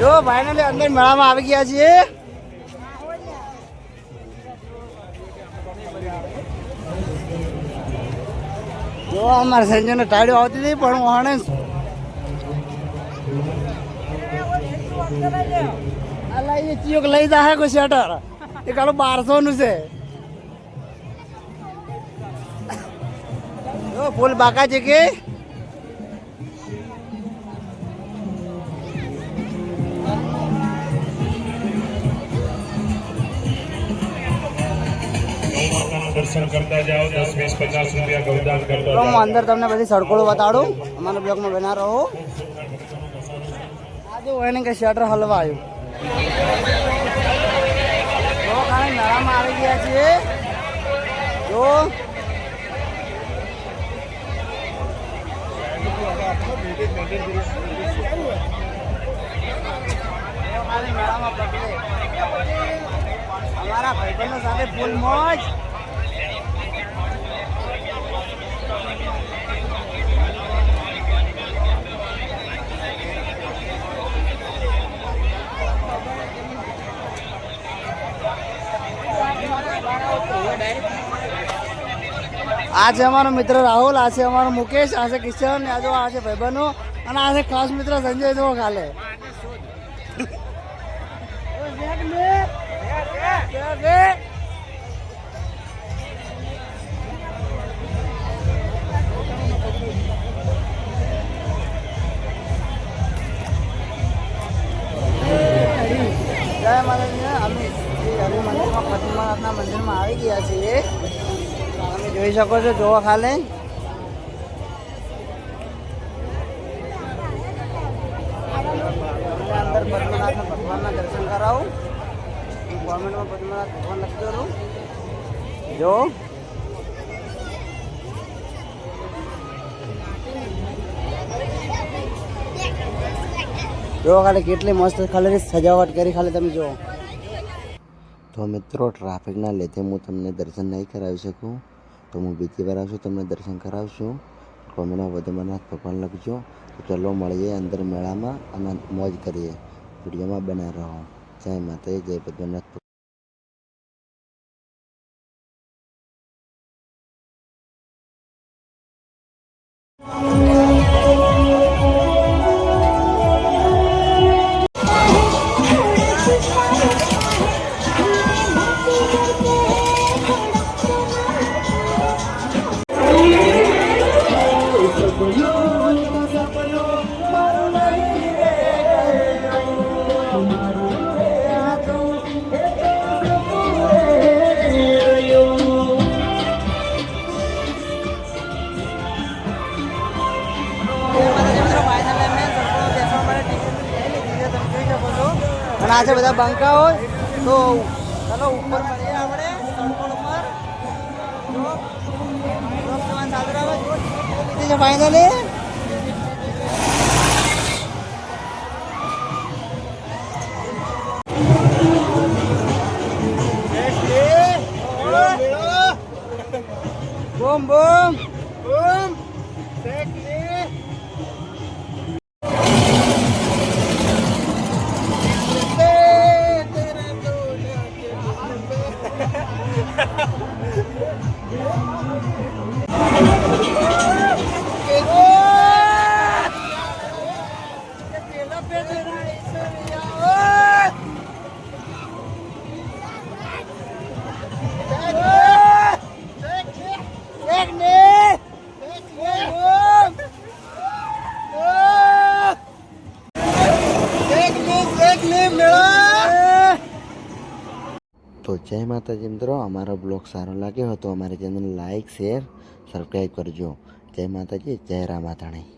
જો ફાઇનલી અંદર મેળામાં આવી ગયા છીએ. જો, અમારે સંજયને ટાળીઓ આવતી હતી, પણ હું એ ચિયોક લઈ જાય કોઈ શેટર એ કાલો બારસો નું છે. જો, ફૂલ બાકા છે કે? દર્શન કરતા જાઓ દસ વીસ પચાસ રૂપિયા ગૌદાન કરતા હું અંદર તમને બધી સડકોળો બતાડું. અમારા બ્લોગમાં બના રહો. આજે એને કે શટર હલવા આવ્યું જો ખાલી મેળામાં આવી ગયા છીએ. જો. ખાલી મેળામાં પકડે અમારા ભાઈબંધો સાથે ફૂલ મોજ. આ છે અમારો મિત્ર રાહુલ આ છે અમારો મુકેશ આ છે કિશન આ જો આ છે ભાઈબંધો, અને આ છે ખાસ મિત્ર સંજય જો ખાલે જય માતાજી, અમે શ્રી હરિ મંદિરમાં, પદ્મનાથના મંદિરમાં આવી ગયા છીએ. જોઈ શકો છો, જોવા ખાલે. ભગવાનના દર્શન કરાવું લખજો જો. જો ખાલી કેટલી મસ્ત ખાલી સજાવટ કરી ખાલી તમે જુઓ તો મિત્રો ટ્રાફિકના લીધે હું તમને દર્શન નહીં કરાવી શકું. તો હું બીજી વાર આવશું તમને દર્શન કરાવશું કોમેન્ટમાં વધુમાં નાથ ભગવાન લખજો તો ચલો મળીએ અંદર મેળામાં અને મોજ કરીએ વિડીયોમાં બના રહો જય માતાજી જય પદ્મનાથ અને આ છે. બધા બંકા હોય તો ચાલો ઉપર મળીએ ટિકિટ લીધી છે ફાઇનલી બૂમ બૂમ જય માતાજી મિત્રો, અમારો બ્લોગ સારો લાગ્યો હતો અમારી ચેનલ લાઈક શેર સબસ્ક્રાઈબ કરજો. જય માતાજી, જય રામાધાણી.